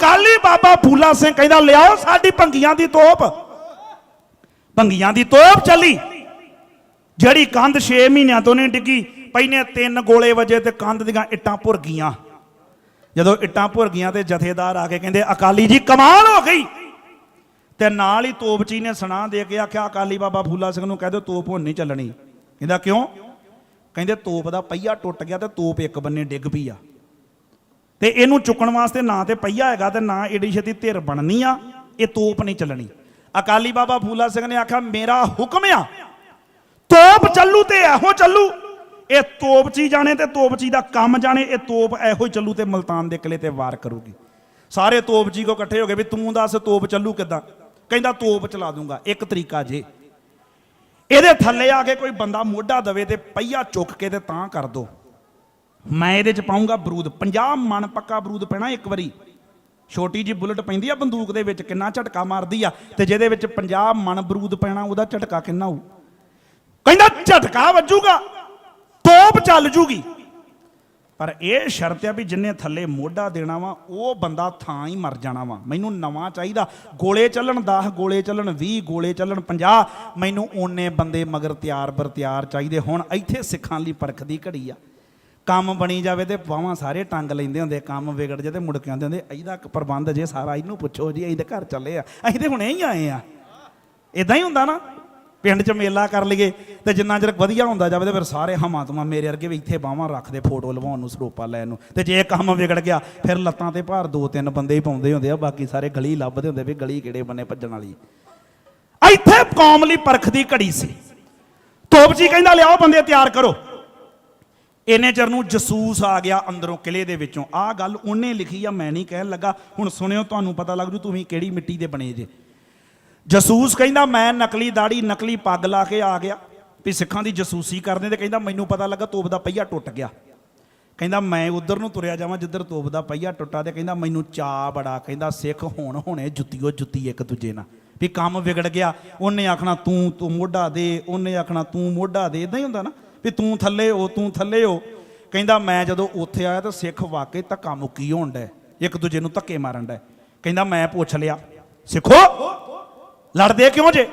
ਅਕਾਲੀ ਬਾਬਾ ਫੂਲਾ ਸਿੰਘ ਕਹਿੰਦਾ, ਲਿਆਓ ਸਾਡੀ ਭੰਗੀਆਂ ਦੀ ਤੋਪ। ਭੰਗੀਆਂ ਦੀ ਤੋਪ ਚੱਲੀ। ਜਿਹੜੀ ਕੰਧ 6 ਮਹੀਨਿਆਂ ਤੋਂ ਨਹੀਂ ਡਿੱਗੀ ਪਹਿਨੇ ਤਿੰਨ ਗੋਲੇ ਵਜੇ ਤੇ ਕੰਧ ਦੀਆਂ ਇੱਟਾਂ ਭੁਰ ਗਈਆਂ। ਜਦੋਂ ਇੱਟਾਂ ਭੁਰ ਗਈਆਂ ਤੇ ਜਥੇਦਾਰ ਆ ਕੇ ਕਹਿੰਦੇ, ਅਕਾਲੀ ਜੀ, ਕਮਾਲ ਹੋ ਗਈ! ਤੇ ਨਾਲ ਹੀ ਤੋਪਚੀ ਨੇ ਸੁਣਾ ਦੇ ਕੇ ਆਖਿਆ, ਅਕਾਲੀ ਬਾਬਾ ਫੂਲਾ ਸਿੰਘ ਨੂੰ ਕਹਿ ਦਿਓ, ਤੋਪ ਹੁਣ ਨਹੀਂ ਚੱਲਣੀ। ਕਹਿੰਦਾ, ਕਿਉਂ? ਕਹਿੰਦੇ, ਤੋਪ ਦਾ ਪਹੀਆ ਟੁੱਟ ਗਿਆ ਤੇ ਤੋਪ ਇੱਕ ਬੰਨੇ ਡਿੱਗ ਪਈ ਆ। ਤੇ ਇਹਨੂੰ ਚੁੱਕਣ ਵਾਸਤੇ ਨਾ ਤੇ ਪਹੀਆ ਹੈਗਾ ਤੇ ਨਾ ਏਡੀ ਛੇਤੀ ਧਿਰ ਬਣਨੀ ਆ, ਇਹ ਤੋਪ ਨਹੀਂ ਚੱਲਣੀ। ਅਕਾਲੀ ਬਾਬਾ ਫੂਲਾ ਸਿੰਘ ਨੇ ਆਖਿਆ, ਮੇਰਾ ਹੁਕਮ ਆ, ਤੋਪ ਚੱਲੂ ਤੇ ਇਹੋ ਚੱਲੂ। ਇਹ ਤੋਪਚੀ ਜਾਣੇ ਤੇ ਤੋਪਚੀ ਦਾ ਕੰਮ ਜਾਣੇ, ਇਹ ਤੋਪ ਇਹੋ ਹੀ ਚੱਲੂ ਤੇ ਮਲਤਾਨ ਦੇ ਕਿਲੇ ਤੇ ਵਾਰ ਕਰੂਗੀ। ਸਾਰੇ ਤੋਪਚੀ ਕੋ ਇਕੱਠੇ ਹੋ ਗਏ ਵੀ ਤੂੰ ਦੱਸ ਤੋਪ ਚੱਲੂ ਕਿੱਦਾਂ? ਕਹਿੰਦਾ, ਤੋਪ ਚਲਾ ਦੂੰਗਾ, ਇੱਕ ਤਰੀਕਾ ਜੇ। ਇਹਦੇ ਥੱਲੇ ਆ ਕੇ ਕੋਈ ਬੰਦਾ ਮੋਢਾ ਦਵੇ ਤੇ ਪਹੀਆ ਚੁੱਕ ਕੇ ਤੇ ਤਾਂ ਕਰ ਦੋ। ਮੈਂ ਇਹਦੇ ਚ ਪਾਉਂਗਾ ਬਰੂਦ। 50 ਮਣ ਪੱਕਾ ਬਰੂਦ ਪੈਣਾ ਇੱਕ ਵਾਰੀ। ਛੋਟੀ ਜੀ ਬੁਲਟ ਪੈਂਦੀ ਆ ਬੰਦੂਕ ਦੇ ਵਿੱਚ, ਕਿੰਨਾ ਝਟਕਾ ਮਾਰਦੀ ਆ। ਤੇ ਜਿਹਦੇ ਵਿੱਚ 50 ਮਣ ਬਰੂਦ ਪੈਣਾ, ਉਹਦਾ ਝਟਕਾ ਕਿੰਨਾ ਹੋਊ? ਕਹਿੰਦਾ ਝਟਕਾ ਵੱਜੂਗਾ, ਤੋਪ ਚੱਲ ਜੂਗੀ। ਪਰ ਇਹ ਸ਼ਰਤ ਆ ਵੀ ਜਿੰਨੇ ਥੱਲੇ ਮੋਢਾ ਦੇਣਾ ਵਾ, ਉਹ ਬੰਦਾ ਥਾਂ ਹੀ ਮਰ ਜਾਣਾ ਵਾ। ਮੈਨੂੰ ਨਵਾਂ ਚਾਹੀਦਾ। ਗੋਲੇ ਚੱਲਣ 10 ਗੋਲੇ ਚੱਲਣ 20 ਗੋਲੇ ਚੱਲਣ 50 ਮੈਨੂੰ ਓਨੇ ਬੰਦੇ ਮਗਰ ਤਿਆਰ ਬਰ ਤਿਆਰ ਚਾਹੀਦੇ ਹੁਣ। ਇੱਥੇ ਸਿੱਖਾਂ ਲਈ ਪਰਖ ਦੀ ਘੜੀ ਆ। ਕੰਮ ਬਣੀ ਜਾਵੇ ਤੇ ਬਾਹਾਂ ਸਾਰੇ ਟੰਗ ਲੈਂਦੇ ਹੁੰਦੇ ਕੰਮ ਵਿਗੜ ਜੇ ਤੇ ਮੁੜ ਕੇ ਆਉਂਦੇ ਹੁੰਦੇ ਇਹਦਾ ਪ੍ਰਬੰਧ ਜੇ ਸਾਰਾ ਇਹਨੂੰ ਪੁੱਛੋ ਜੀ, ਅਸੀਂ ਤੇ ਘਰ ਚੱਲੇ ਆ, ਅਸੀਂ ਤੇ ਹੁਣੇ ਹੀ ਆਏ ਆ। ਇਦਾਂ ਹੀ ਹੁੰਦਾ ਨਾ, ਪਿੰਡ 'ਚ ਮੇਲਾ ਕਰ ਲਈਏ ਤੇ ਜਿੰਨਾ ਚਿਰ ਵਧੀਆ ਹੁੰਦਾ ਜਾਵੇ ਤੇ ਫਿਰ ਸਾਰੇ ਹਮਾਤਮਾ ਮੇਰੇ ਵਰਗੇ ਵੀ ਇੱਥੇ ਬਾਹਾਂ ਰੱਖਦੇ ਫੋਟੋ ਲਵਾਉਣ ਨੂੰ, ਸਰੋਪਾ ਲੈਣ ਨੂੰ। ਤੇ ਜੇ ਕੰਮ ਵਿਗੜ ਗਿਆ, ਫਿਰ ਲੱਤਾਂ ਤੇ ਭਾਰ ਦੋ ਤਿੰਨ ਬੰਦੇ ਹੀ ਪਾਉਂਦੇ ਹੁੰਦੇ ਆ, ਬਾਕੀ ਸਾਰੇ ਗਲੀ ਲੱਭਦੇ ਹੁੰਦੇ ਵੀ ਗਲੀ ਕਿਹੜੇ ਬੰਨੇ ਭੱਜਣ ਵਾਲੀ। ਇੱਥੇ ਕੌਮ ਲਈ ਪਰਖ ਦੀ ਘੜੀ ਸੀ। ਤੋਪਜੀ ਕਹਿੰਦਾ, ਲਿਆਓ ਬੰਦੇ ਤਿਆਰ ਕਰੋ। ਇੰਨੇ ਚਿਰ ਨੂੰ ਜਸੂਸ ਆ ਗਿਆ ਅੰਦਰੋਂ ਕਿਲੇ ਦੇ ਵਿੱਚੋਂ। ਆਹ ਗੱਲ ਉਹਨੇ ਲਿਖੀ ਆ, ਮੈਂ ਨਹੀਂ ਕਹਿਣ ਲੱਗਾ। ਹੁਣ ਸੁਣਿਓ, ਤੁਹਾਨੂੰ ਪਤਾ ਲੱਗ ਜੂ ਤੁਸੀਂ ਕਿਹੜੀ ਮਿੱਟੀ ਦੇ ਬਣੇ ਜੇ। ਜਸੂਸ ਕਹਿੰਦਾ, ਮੈਂ ਨਕਲੀ ਦਾੜੀ ਨਕਲੀ ਪੱਗ ਲਾ ਕੇ ਆ ਗਿਆ। ਵੀ ਸਿੱਖਾਂ ਦੀ ਜਸੂਸੀ ਕਰਦੇ ਤੇ ਕਹਿੰਦਾ, ਮੈਨੂੰ ਪਤਾ ਲੱਗਾ ਤੋਪ ਦਾ ਪਹੀਆ ਟੁੱਟ ਗਿਆ। ਕਹਿੰਦਾ, ਮੈਂ ਉਧਰ ਨੂੰ ਤੁਰਿਆ ਜਾਵਾਂ, ਜਿੱਧਰ ਤੋਪ ਦਾ ਪਹੀਆ ਟੁੱਟਾ ਤੇ ਕਹਿੰਦਾ, ਮੈਨੂੰ ਚਾ ਬੜਾ। ਕਹਿੰਦਾ, ਸਿੱਖ ਹੁਣ ਹੋਣੇ, ਜੁੱਤੀਓ ਜੁੱਤੀ ਇੱਕ ਦੂਜੇ ਨਾਲ। ਵੀ ਕੰਮ ਵਿਗੜ ਗਿਆ। ਉਹਨੇ ਆਖਣਾ, ਤੂੰ ਤੂੰ ਮੋਢਾ ਦੇ, ਉਹਨੇ ਆਖਣਾ, ਤੂੰ ਮੋਢਾ ਦੇ। ਇਦਾਂ ਹੀ ਹੁੰਦਾ ਨਾ। ਵੀ ਤੂੰ ਥੱਲੇ ਹੋ, ਤੂੰ ਥੱਲੇ ਹੋ। ਕਹਿੰਦਾ, ਮੈਂ ਜਦੋਂ ਉੱਥੇ ਆਇਆ ਤਾਂ ਸਿੱਖ ਵਾਕਈ ਧੱਕਾ ਮੁੱਕੀ ਹੋਣ ਡੈ ਇੱਕ ਦੂਜੇ ਨੂੰ ਧੱਕੇ ਮਾਰਨ ਡੈ ਕਹਿੰਦਾ, ਮੈਂ ਪੁੱਛ ਲਿਆ, ਸਿੱਖੋ, ਲੜਦੇ ਕਿਉਂ ਜੇ?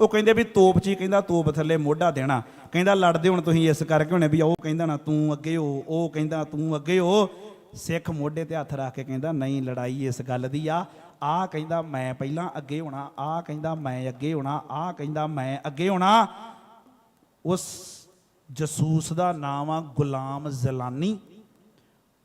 ਉਹ ਕਹਿੰਦੇ ਵੀ ਤੋਪ ਚੀ ਕਹਿੰਦਾ, ਤੋਪ ਥੱਲੇ ਮੋਢਾ ਦੇਣਾ। ਕਹਿੰਦਾ, ਲੜਦੇ ਹੁਣ ਤੁਸੀਂ ਇਸ ਕਰਕੇ ਹੋਣੇ ਵੀ ਉਹ ਕਹਿੰਦਾ ਨਾ, ਤੂੰ ਅੱਗੇ ਹੋ, ਉਹ ਕਹਿੰਦਾ, ਤੂੰ ਅੱਗੇ ਹੋ। ਸਿੱਖ ਮੋਢੇ ਤੇ ਹੱਥ ਰੱਖ ਕੇ ਕਹਿੰਦਾ, ਨਹੀਂ, ਲੜਾਈ ਇਸ ਗੱਲ ਦੀ ਆ। ਆ ਕਹਿੰਦਾ, ਮੈਂ ਪਹਿਲਾਂ ਅੱਗੇ ਹੋਣਾ ਆ ਕਹਿੰਦਾ, ਮੈਂ ਅੱਗੇ ਹੋਣਾ ਆ ਕਹਿੰਦਾ, ਮੈਂ ਅੱਗੇ ਹੋਣਾ। ਉਸ ਜਸੂਸ ਦਾ ਨਾਮ ਆ ਗੁਲਾਮ ਜ਼ਲਾਨੀ।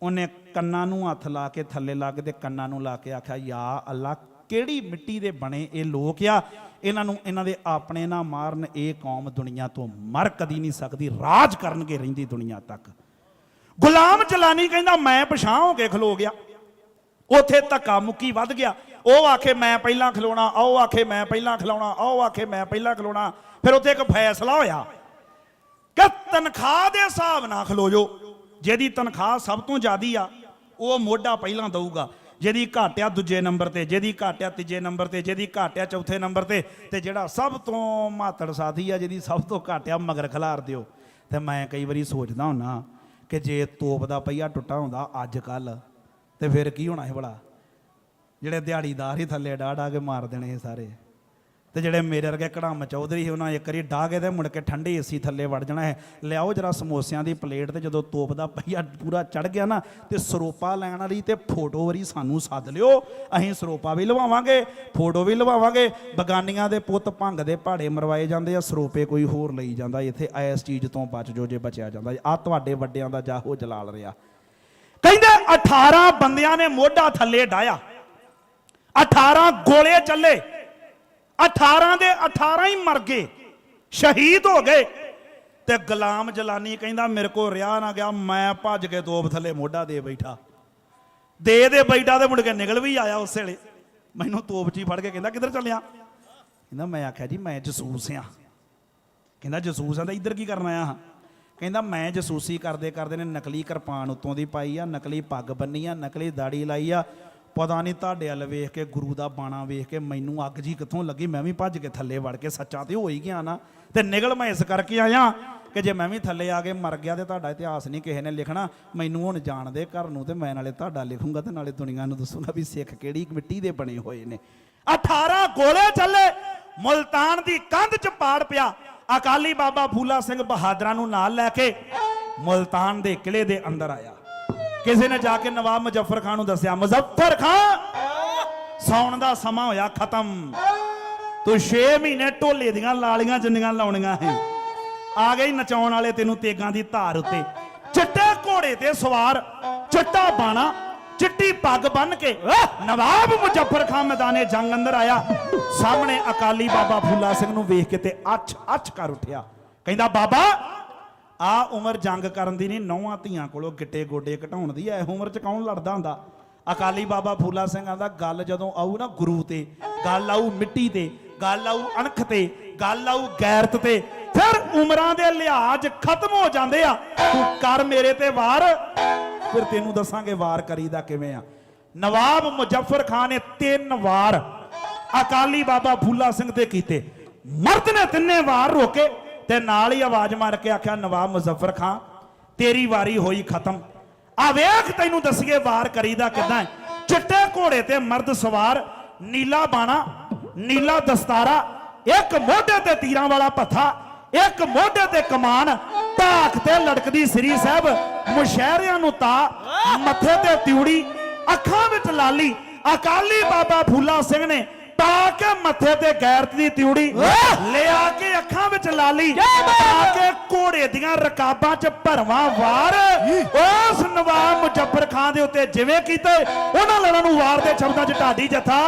ਉਹਨੇ ਕੰਨਾਂ ਨੂੰ ਹੱਥ ਲਾ ਕੇ ਥੱਲੇ ਲੱਗਦੇ ਕੰਨਾਂ ਨੂੰ ਲਾ ਕੇ ਆਖਿਆ, ਯਾ ਅੱਲਾ ਕਿਹੜੀ ਮਿੱਟੀ ਦੇ ਬਣੇ ਇਹ ਲੋਕ ਆ? ਇਹਨਾਂ ਨੂੰ, ਇਹਨਾਂ ਦੇ ਆਪਣੇ ਨਾ ਮਾਰਨ ਇਹ ਕੌਮ ਦੁਨੀਆ ਤੋਂ ਮਰ ਕਦੀ ਨਹੀਂ ਸਕਦੀ, ਰਾਜ ਕਰਨਗੇ ਰਹਿੰਦੀ ਦੁਨੀਆ ਤੱਕ। ਗੁਲਾਮ ਜਲਾਨੀ ਕਹਿੰਦਾ, ਮੈਂ ਪਛਾਂ ਹੋ ਕੇ ਖਲੋ ਗਿਆ। ਉਥੇ ਧੱਕਾ ਮੁੱਕੀ ਵੱਧ ਗਿਆ। ਉਹ ਆਖੇ, ਮੈਂ ਪਹਿਲਾਂ ਖਲੋਣਾ। ਉਹ ਆਖੇ, ਮੈਂ ਪਹਿਲਾਂ ਖਲੋਣਾ। ਆਓ ਆਖੇ, ਮੈਂ ਪਹਿਲਾਂ ਖਲੋਣਾ। ਫਿਰ ਉੱਥੇ ਇੱਕ ਫੈਸਲਾ ਹੋਇਆ। ਕਿ ਤਨਖਾਹ ਦੇ ਹਿਸਾਬ ਨਾਲ ਖਲੋ ਜੋ ਜਿਹਦੀ ਤਨਖਾਹ ਸਭ ਤੋਂ ਜ਼ਿਆਦੀ ਆ, ਉਹ ਮੋਢਾ ਪਹਿਲਾਂ ਦਊਗਾ। ਜਿਹਦੀ ਘੱਟ ਆ ਦੂਜੇ ਨੰਬਰ ਤੇ, ਜਿਹਦੀ ਘੱਟ ਆ ਤੀਜੇ ਨੰਬਰ ਤੇ, ਜਿਹਦੀ ਘੱਟ ਆ ਚੌਥੇ ਨੰਬਰ ਤੇ ਤੇ ਜਿਹੜਾ ਸਭ ਤੋਂ ਮਾਤੜ ਸਾਥੀ ਆ, ਜਿਹਦੀ ਸਭ ਤੋਂ ਘੱਟ ਆ ਮਗਰ ਖਿਲਾਰ ਦਿਓ। ਤੇ ਮੈਂ ਕਈ ਵਾਰੀ ਸੋਚਦਾ ਹੁੰਨਾ ਕਿ ਜੇ ਤੋਪ ਦਾ ਪਹੀਆ ਟੁੱਟਾ ਹੁੰਦਾ ਅੱਜ ਕੱਲ ਤੇ ਫਿਰ ਕੀ ਹੋਣਾ ਹੈ ਭਲਾ? ਜਿਹੜੇ ਦਿਹਾੜੀਦਾਰ ਹੀ ਥੱਲੇ ਡਾ ਡਾ ਕੇ ਮਾਰ ਦੇਣੇ ਸੀ ਸਾਰੇ। ਤੇ ਜਿਹੜੇ ਮੇਰੇ ਵਰਗੇ ਕੜਾਮ ਚੌਧਰੀ ਸੀ, ਉਹਨਾਂ ਇੱਕ ਵਾਰੀ ਡਾ ਕੇ ਤੇ ਮੁੜ ਕੇ ਠੰਡੇ ਏਸੀ ਥੱਲੇ ਵੜ ਜਾਣਾ ਹੈ। ਲਿਆਓ ਜਰਾ ਸਮੋਸਿਆਂ ਦੀ ਪਲੇਟ ਤੇ ਜਦੋਂ ਤੋਪ ਦਾ ਪਹੀਆ ਪੂਰਾ ਚੜ ਗਿਆ ਨਾ, ਤੇ ਸਰੋਪਾ ਲੈਣ ਵਾਲੀ ਤੇ ਫੋਟੋ ਵਾਰੀ ਸਾਨੂੰ ਸੱਦ ਲਿਓ। ਅਸੀਂ ਸਰੋਪਾ ਵੀ ਲਵਾਵਾਂਗੇ, ਫੋਟੋ ਵੀ ਲਵਾਵਾਂਗੇ। ਬਗਾਨੀਆਂ ਦੇ ਪੁੱਤ ਭੰਗ ਦੇ ਪਹਾੜੇ ਮਰਵਾਏ ਜਾਂਦੇ ਆ, ਸਰੋਪੇ ਕੋਈ ਹੋਰ ਲਈ ਜਾਂਦਾ। ਇੱਥੇ ਇਸ ਚੀਜ਼ ਤੋਂ ਬਚ ਜੋ ਜੇ ਬਚਿਆ ਜਾਂਦਾ। ਆ ਤੁਹਾਡੇ ਵੱਡਿਆਂ ਦਾ ਜਾਹੋ ਜਲਾਲ ਰਿਹਾ। ਕਹਿੰਦੇ 18 ਬੰਦਿਆਂ ਨੇ ਮੋਢਾ ਥੱਲੇ ਡਾਇਆ 18 ਗੋਲੇ ਚੱਲੇ। 18 ਦੇ 18 ਹੀ ਮਰ ਗਏ, ਸ਼ਹੀਦ ਹੋ ਗਏ। ਤੇ ਗੁਲਾਮ ਜਲਾਨੀ ਕਹਿੰਦਾ, ਮੇਰੇ ਕੋ ਰਿਆ ਨਾ ਗਿਆ, ਮੈਂ ਭੱਜ ਕੇ ਤੋਪ ਥੱਲੇ ਮੋਢਾ ਦੇ ਬੈਠਾ। ਦੇ ਦੇ ਬੈਠਾ ਤੇ ਮੁੜ ਕੇ ਨਿਕਲ ਵੀ ਆਇਆ ਉਸ ਵੇਲੇ। ਮੈਨੂੰ ਤੋਪ ਜੀ ਫੜ ਕੇ ਕਹਿੰਦਾ, ਕਿੱਧਰ ਚੱਲਿਆ? ਕਹਿੰਦਾ, ਮੈਂ ਆਖਿਆ ਜੀ, ਮੈਂ ਜਸੂਸ ਆ ਕਹਿੰਦਾ, ਜਸੂਸ ਆ ਤਾਂ ਇੱਧਰ ਕੀ ਕਰਨ ਆਇਆ ਹਾਂ? ਕਹਿੰਦਾ, ਮੈਂ ਜਸੂਸੀ ਕਰਦੇ ਕਰਦੇ ਨੇ ਨਕਲੀ ਕਿਰਪਾਨ ਉੱਤੋਂ ਦੀ ਪਾਈ ਆ, ਨਕਲੀ ਪੱਗ ਬੰਨੀ ਆ, ਨਕਲੀ ਦਾੜੀ ਲਾਈ ਆ ਪਤਾ ਨਹੀਂ ਤੁਹਾਡੇ ਵੱਲ ਵੇਖ ਕੇ, ਗੁਰੂ ਦਾ ਬਾਣਾ ਵੇਖ ਕੇ ਮੈਨੂੰ ਅੱਗ ਜੀ ਕਿੱਥੋਂ ਲੱਗੀ? ਮੈਂ ਵੀ ਭੱਜ ਕੇ ਥੱਲੇ ਵੜ ਕੇ ਸੱਚਾ ਤੇ ਹੋ ਹੀ ਗਿਆ ਨਾ। ਤੇ ਨਿਗਲ ਮੈਂ ਇਸ ਕਰਕੇ ਆਇਆ ਕਿ ਜੇ ਮੈਂ ਵੀ ਥੱਲੇ ਆ ਕੇ ਮਰ ਗਿਆ ਤੇ ਤੁਹਾਡਾ ਇਤਿਹਾਸ ਨਹੀਂ ਕਿਸੇ ਨੇ ਲਿਖਣਾ, ਮੈਨੂੰ ਹੁਣ ਜਾਣਦੇ ਘਰ ਨੂੰ ਤੇ ਮੈਂ ਨਾਲੇ ਤੁਹਾਡਾ ਲਿਖੂੰਗਾ ਤੇ ਨਾਲੇ ਦੁਨੀਆ ਨੂੰ ਦੱਸੂੰਗਾ ਵੀ ਸਿੱਖ ਕਿਹੜੀ ਮਿੱਟੀ ਦੇ ਬਣੇ ਹੋਏ ਨੇ। 18 ਗੋਲੇ ਚੱਲੇ, ਮੁਲਤਾਨ ਦੀ ਕੰਧ 'ਚ ਪਾੜ ਪਿਆ। ਅਕਾਲੀ ਬਾਬਾ ਫੂਲਾ ਸਿੰਘ ਬਹਾਦਰਾਂ ਨੂੰ ਨਾਲ ਲੈ ਕੇ ਮੁਲਤਾਨ ਦੇ ਕਿਲੇ ਦੇ ਅੰਦਰ ਆਇਆ। ਕਿਸੇ ਨੇ ਜਾ ਕੇ ਨਵਾਬ ਮੁਜ਼ੱਫਰ ਖਾਨ ਨੂੰ ਦੱਸਿਆ, ਮੁਜ਼ੱਫਰ ਖਾਨ, ਸੌਣ ਦਾ ਸਮਾਂ ਹੋਇਆ ਖਤਮ। ਤੂੰ 6 ਮਹੀਨੇ ਢੋਲੇ ਦੀਆਂ ਲਾਲੀਆਂ ਜਿੰਨੀਆਂ ਲਾਉਣੀਆਂ ਹੈ, ਆ ਗਈ ਨਚਾਉਣ ਵਾਲੇ ਤੈਨੂੰ ਤੇਗਾਂ ਦੀ ਧਾਰ ਉੱਤੇ। ਚਿੱਟੇ ਘੋੜੇ ਤੇ ਸਵਾਰ, ਚਿੱਟਾ ਬਾਣਾ, ਚਿੱਟੀ ਪੱਗ ਬੰਨ ਕੇ, ਨਵਾਬ ਮੁਜ਼ੱਫਰ ਖਾਨ ਮੈਦਾਨੇ ਜੰਗ ਅੰਦਰ ਆਇਆ। ਸਾਹਮਣੇ ਅਕਾਲੀ ਬਾਬਾ ਫੂਲਾ ਸਿੰਘ ਨੂੰ ਵੇਖ ਕੇ ਤੇ ਅੱਛ ਅੱਛ ਕਰ ਉੱਠਿਆ। ਕਹਿੰਦਾ, ਬਾਬਾ ਆ ਉਮਰ ਜੰਗ ਕਰਨ ਦੀ ਨਹੀਂ, ਨੌਵਾਂ ਧੀਆਂ ਕੋਲੋਂ ਗਿੱਟੇ ਗੋਡੇ ਘਟਾਉਣ ਦੀ ਐ ਉਮਰ ਚ ਕੌਣ ਲੜਦਾ ਹੁੰਦਾ? ਅਕਾਲੀ ਬਾਬਾ ਫੂਲਾ ਸਿੰਘ ਆਂਦਾ, ਗੱਲ ਜਦੋਂ ਆਊ ਨਾ ਗੁਰੂ ਤੇ, ਗੱਲ ਆਊ ਮਿੱਟੀ ਤੇ, ਗੱਲ ਆਊ ਅਣਖ ਤੇ, ਗੱਲ ਆਊ ਗੈਰਤ ਤੇ, ਫਿਰ ਉਮਰਾਂ ਦੇ ਲਿਹਾਜ਼ ਖਤਮ ਹੋ ਜਾਂਦੇ ਆ। ਤੂੰ ਕਰ ਮੇਰੇ ਤੇ ਵਾਰ, ਫਿਰ ਤੈਨੂੰ ਦੱਸਾਂਗੇ ਵਾਰ ਕਰੀਦਾ ਕਿਵੇਂ ਆ। ਨਵਾਬ ਮੁਜ਼ੱਫਰ ਖਾਨ ਨੇ ਤਿੰਨ ਵਾਰ ਅਕਾਲੀ ਬਾਬਾ ਫੂਲਾ ਸਿੰਘ ਤੇ ਕੀਤੇ। ਮਰਦ ਨੇ ਤਿੰਨੇ ਵਾਰ ਰੋਕੇ। ਤੇ ਨਾਲ ਹੀ ਆਵਾਜ਼ ਮਾਰ ਕੇ ਆਖਿਆ, ਨਵਾਬ ਮੁਜ਼ੱਫਰ ਖਾਨ ਤੇਰੀ ਵਾਰੀ ਹੋਈ ਖਤਮ। ਆ ਵੇਖ ਤੈਨੂੰ ਦੱਸੀਏ ਵਾਰ ਕਰੀਦਾ ਕਿਦਾਂ ਚਿੱਟੇ ਘੋੜੇ ਤੇ ਮਰਦ ਸਵਾਰ, ਨੀਲਾ ਬਾਣਾ, ਨੀਲਾ ਦਸਤਾਰਾ, ਇੱਕ ਮੋਢੇ ਤੇ ਤੀਰਾਂ ਵਾਲਾ ਪੱਥਾ ਇੱਕ ਮੋਢੇ ਤੇ ਕਮਾਨ, ਧਾਕ ਤੇ ਲੜਕਦੀ ਸ੍ਰੀ ਸਾਹਿਬ, ਮੁਸ਼ਹਿਰਿਆਂ ਨੂੰ ਤਾ, ਮੱਥੇ ਤੇ ਤਿਉੜੀ, ਅੱਖਾਂ ਵਿੱਚ ਲਾਲੀ, ਅਕਾਲੀ ਬਾਬਾ ਫੂਲਾ ਸਿੰਘ ਨੇ ਪਟਾ ਕੇ ਮੱਥੇ ਤੇ ਗੈਰਤ ਦੀ ਤਿਉੜੀ ਲਿਆ ਕੇ ਅੱਖਾਂ ਵਿੱਚ ਲਾਲੀ ਪਟਾ ਕੇ ਘੋੜੇ ਦੀਆਂ ਰਕਾਬਾਂ 'ਚ ਭਰਵਾ ਵਾਰ। ਉਸ ਨਵਾਬ ਮੁਜੱਫਰ ਖਾਨ ਦੇ ਉੱਤੇ ਜਿਵੇਂ ਕੀਤੇ ਉਹਨਾਂ ਲੜਾਂ ਨੂੰ ਵਾਰ ਦੇ ਸ਼ਬਦਾਂ 'ਚ ਢਾਡੀ ਜਥਾ।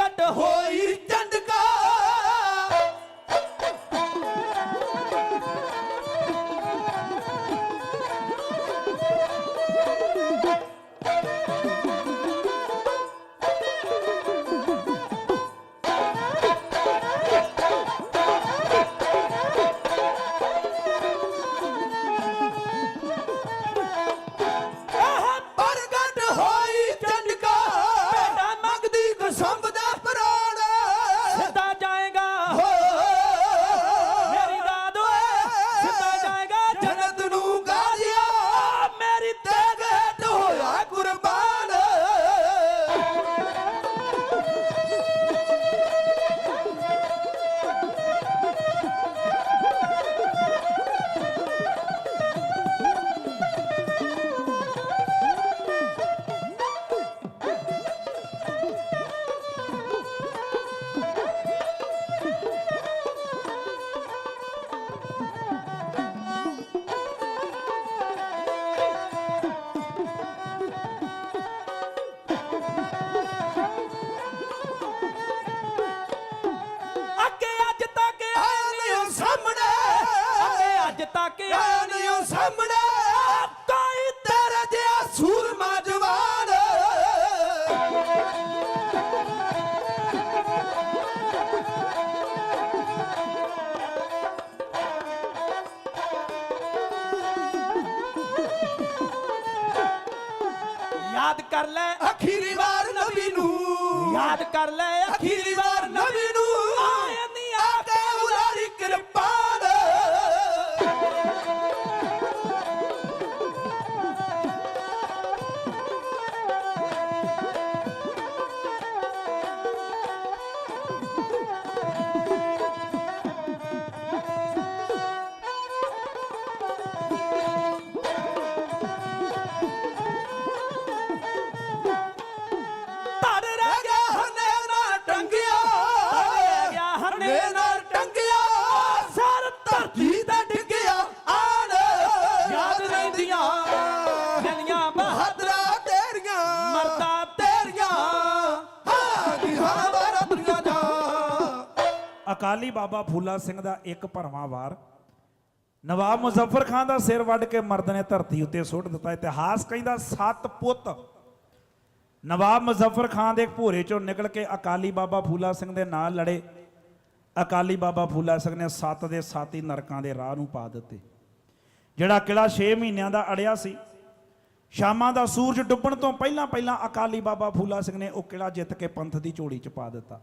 got the whole ਕਰ ਲੈ ਅਖੀਰੀ ਵਾਰ। ਅਕਾਲੀ ਬਾਬਾ ਫੂਲਾ ਸਿੰਘ ਦਾ ਇੱਕ ਭਰਵਾਂ ਵਾਰ। ਨਵਾਬ ਮੁਜ਼ੱਫਰ ਖਾਨ ਦਾ ਸਿਰ ਵੱਢ ਕੇ ਮਰਦ ਨੇ ਧਰਤੀ ਉੱਤੇ ਸੁੱਟ ਦਿੱਤਾ। ਇਤਿਹਾਸ ਕਹਿੰਦਾ ਸੱਤ ਪੁੱਤ ਨਵਾਬ ਮੁਜ਼ੱਫਰ ਖਾਨ ਦੇ ਭੋਰੇ ਚੋਂ ਨਿਕਲ ਕੇ ਅਕਾਲੀ ਬਾਬਾ ਫੂਲਾ ਸਿੰਘ ਦੇ ਨਾਲ ਲੜੇ। ਅਕਾਲੀ ਬਾਬਾ ਫੂਲਾ ਸਿੰਘ ਨੇ ਸੱਤ ਦੇ ਸੱਤ ਹੀ ਨਰਕਾਂ ਦੇ ਰਾਹ ਨੂੰ ਪਾ ਦਿੱਤੇ। ਜਿਹੜਾ ਕਿਲਾ 6 ਮਹੀਨਿਆਂ ਦਾ ਅੜਿਆ ਸੀ, ਸ਼ਾਮਾਂ ਦਾ ਸੂਰਜ ਡੁੱਬਣ ਤੋਂ ਪਹਿਲਾਂ ਪਹਿਲਾਂ ਅਕਾਲੀ ਬਾਬਾ ਫੂਲਾ ਸਿੰਘ ਨੇ ਉਹ ਕਿਲਾ ਜਿੱਤ ਕੇ ਪੰਥ ਦੀ ਝੋਲੀ ਚ ਪਾ ਦਿੱਤਾ।